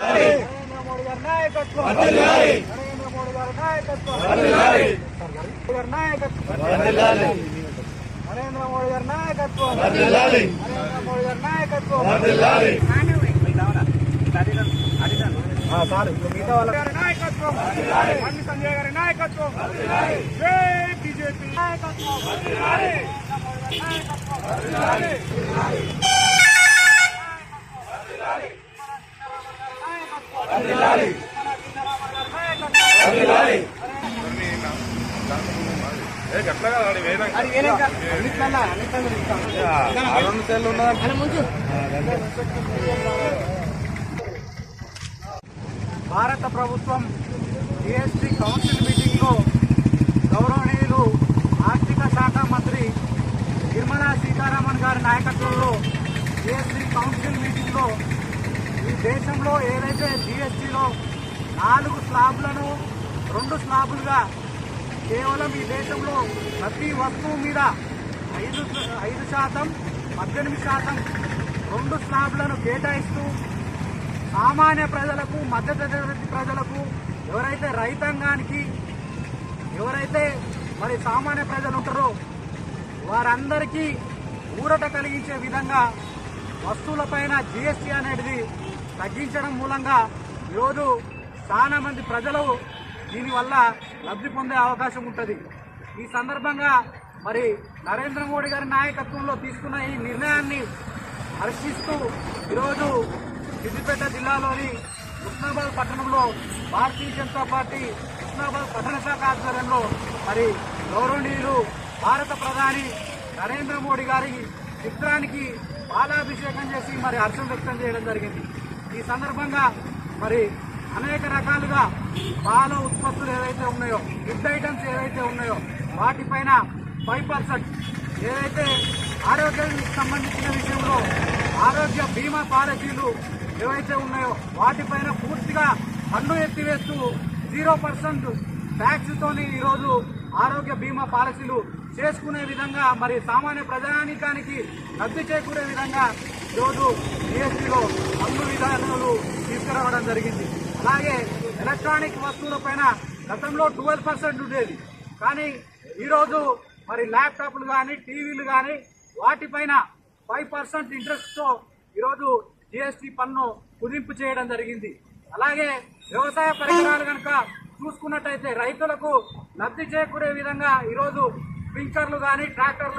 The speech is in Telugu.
నరేంద్ర మోడీ గారి నాయకత్వం. నరేంద్ర మోడీ గారి నాయకత్వం మోడీ గారి నాయకత్వం నరేంద్ర మోడీ గారి నాయకత్వం నరేంద్ర మోడీ గారి నాయకత్వం ఆ, మిగతా వాళ్ళ నాయకత్వం బండి సంజయ్ గారి నాయకత్వం జై నాయకత్వం నాయకత్వం భారత ప్రభుత్వం జిఎస్టీ కౌన్సిల్ మీటింగ్లో గౌరవనీయులు ఆర్థిక శాఖ మంత్రి నిర్మలా సీతారామన్ గారి నాయకత్వంలో జిఎస్టీ కౌన్సిల్ మీటింగ్లో ఈ దేశంలో ఏదైతే జిఎస్టీలో నాలుగు స్లాబ్లను రెండు స్లాబులుగా కేవలం ఈ దేశంలో ప్రతి వస్తువు మీద ఐదు ఐదు శాతం పద్దెనిమిది శాతం రెండు స్లాబ్లను కేటాయిస్తూ సామాన్య ప్రజలకు మధ్యతరగతి ప్రజలకు ఎవరైతే రైతాంగానికి ఎవరైతే మరి సామాన్య ప్రజలు ఉంటారో వారందరికీ ఊరట కలిగించే విధంగా వస్తువులపైన జిఎస్టీ అనేది తగ్గించడం మూలంగా ఈరోజు చాలా మంది ప్రజలు దీనివల్ల లబ్ధి పొందే అవకాశం ఉంటుంది. ఈ సందర్భంగా మరి నరేంద్ర మోడీ గారి నాయకత్వంలో తీసుకున్న ఈ నిర్ణయాన్ని హర్షిస్తూ ఈరోజు సిద్దిపేట జిల్లాలోని కృష్ణాబాద్ పట్టణంలో భారతీయ జనతా పార్టీ కృష్ణాబాద్ పట్టణ శాఖ ఆధ్వర్యంలో మరి గౌరవనీయులు భారత ప్రధాని నరేంద్ర మోడీ గారి చిత్రానికి పాలాభిషేకం చేసి మరి హర్షం వ్యక్తం చేయడం జరిగింది. ఈ సందర్భంగా మరి అనేక రకాలుగా పాల ఉత్పత్తులు ఏవైతే ఉన్నాయో ఫుడ్ ఐటమ్స్ ఏవైతే ఉన్నాయో వాటిపైన ఫైవ్ పర్సెంట్ ఏదైతే ఆరోగ్యానికి సంబంధించిన విషయంలో ఆరోగ్య బీమా పాలసీలు ఏవైతే ఉన్నాయో వాటిపైన పూర్తిగా పన్ను ఎత్తివేస్తూ జీరో పర్సెంట్ ట్యాక్స్ తోని ఈరోజు ఆరోగ్య బీమా పాలసీలు చేసుకునే విధంగా మరి సామాన్య ప్రజానికానికి లబ్ధి చేకూరే విధంగా ఈరోజు జిఎస్టీలో పన్ను విధానాలు తీసుకురావడం జరిగింది. అలాగే ఎలక్ట్రానిక్ వస్తువులపైన గతంలో ట్వెల్వ్ పర్సెంట్ ఉండేది. కానీ ఈరోజు మరి ల్యాప్టాప్లు కానీ టీవీలు కానీ వాటిపైన ఫైవ్ పర్సెంట్ ఇంట్రెస్ట్తో ఈరోజు జిఎస్టీ పన్ను కుదింపు చేయడం జరిగింది. అలాగే వ్యవసాయ పరికరాలు కనుక చూసుకున్నట్టయితే రైతులకు లబ్ధి చేకూరే విధంగా ఈరోజు స్ప్రింక్లర్లు కానీ ట్రాక్టర్లు